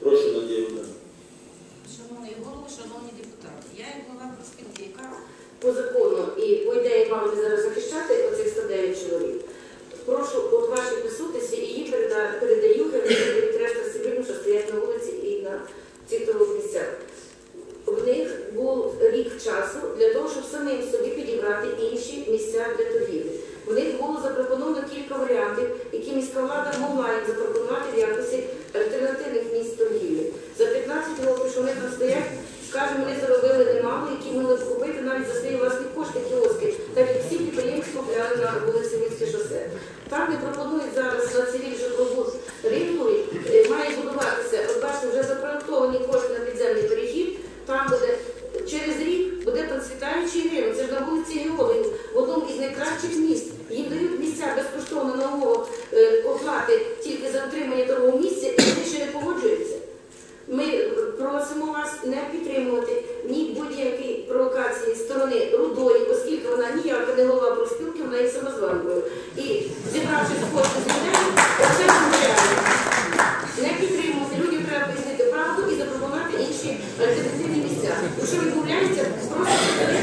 Прошу Надія Володимирівна. Шановний голово, шановні депутати, я як голова профспілки, яка по закону і по ідеї мали зараз захищати оцих 109 чоловік. Прошу от вашій присутності і її переда- передаю від решта цивільну, що стоять на вулиці і на цих торгових місцях. В них був рік часу для того, щоб самим собі підібрати інші місця для торгівлі. В них було запропоновано вони заробили немало, які могли купити навіть за свої власні кошти кіоски, так як всі підприємці купляли на вулиці Мінське шосе. Так не пропонують Вы что відмовляється, просто